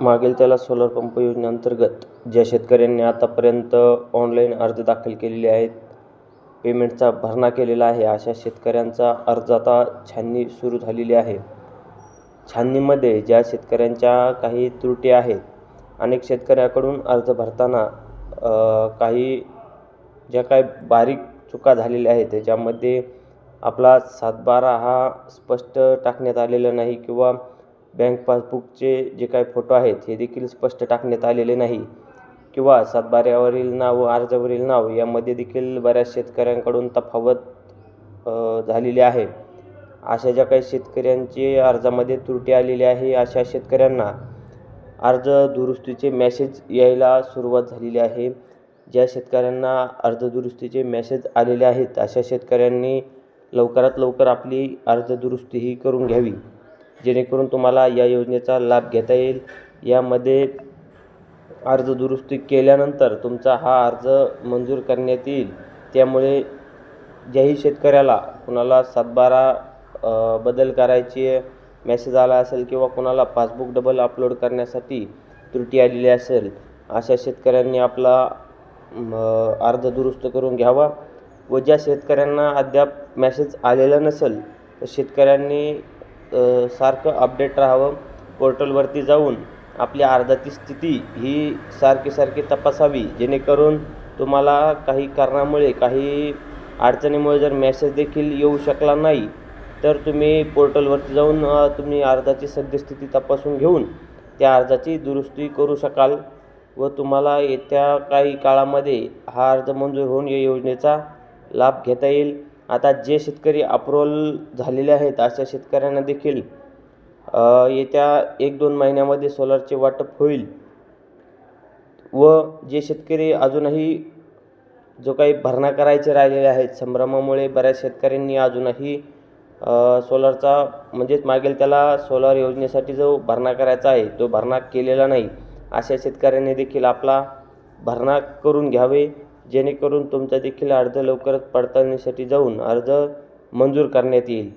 मागील त्याला solar pump योजनेअंतर्गत ज्या शेतकऱ्यांनी आतापर्यंत ऑनलाईन अर्ज दाखल केलेले आहेत पेमेंटचा भरणा केलेला आहे. अशा शेतकऱ्यांचा अर्ज आता छाननी सुरू झालेली आहे. छाननीमध्ये ज्या शेतकऱ्यांच्या काही त्रुटी आहेत अनेक शेतकऱ्याकडून अर्ज भरताना काही ज्या काही बारीक चुका झालेल्या आहेत त्याच्यामध्ये आपला सातबारा हा स्पष्ट टाकण्यात आलेला नाही किंवा बँक पासबुकचे जे काही फोटो आहेत हे देखील स्पष्ट टाकण्यात आलेले नाही. किंवा सातबाऱ्यावरील नाव अर्जावरील नाव यामध्ये देखील बऱ्याच शेतकऱ्यांकडून तफावत झालेली आहे. अशा ज्या काही शेतकऱ्यांचे अर्जामध्ये त्रुटी आलेली आहे अशा शेतकऱ्यांना अर्ज दुरुस्तीचे मॅसेज यायला सुरुवात झालेली आहे. ज्या शेतकऱ्यांना अर्ज दुरुस्तीचे मॅसेज आलेले आहेत अशा शेतकऱ्यांनी लवकरात लवकर आपली अर्ज दुरुस्ती ही करून घ्यावी. जेणेकरून तुम्हाला या योजनेचा लाभ घेता येईल. यामध्ये अर्ज दुरुस्ती केल्यानंतर तुमचा हा अर्ज मंजूर करण्यात येईल. त्यामुळे ज्याही शेतकऱ्याला कुणाला सातबारा बदल करायची मेसेज आला असेल किंवा कुणाला पासबुक डबल अपलोड करण्यासाठी त्रुटी आलेली असेल अशा शेतकऱ्यांनी आपला अर्ज दुरुस्त करून घ्यावा. व ज्या शेतकऱ्यांना अद्याप मेसेज आलेला नसेल तर शेतकऱ्यांनी सारखं अपडेट राहावं. पोर्टलवरती जाऊन आपल्या अर्जाची स्थिती ही सारखी सारखी तपासावी जेणेकरून तुम्हाला काही कारणामुळे काही अडचणीमुळे जर मेसेज देखील येऊ शकला नाही तर तुम्ही पोर्टलवरती जाऊन तुम्ही अर्जाची सद्यस्थिती तपासून घेऊन त्या अर्जाची दुरुस्ती करू शकाल व तुम्हाला येत्या काही काळामध्ये हा अर्ज मंजूर होऊन या योजनेचा लाभ घेता येईल. आता जे शेतकरी अप्रूवल झालेले आहेत अशा शेतकऱ्यांना देखील येत्या एक दोन महिन्यामध्ये सोलारचे वाटप होईल. व जे शेतकरी अजूनही जो काही भरणा करायचे राहिलेले आहेत संभ्रमामुळे बऱ्याच शेतकऱ्यांनी अजूनही सोलरचा सोलारचा म्हणजेच मागेल त्याला सोलार योजनेसाठी जो भरणा करायचा आहे तो भरणा केलेला नाही. अशा शेतकऱ्यांनी देखील आपला भरणा करून घ्यावे. जेणेकरून तुमचा देखील अर्ज लवकरच पडताळणीसाठी जाऊन अर्ज मंजूर करण्यात येईल.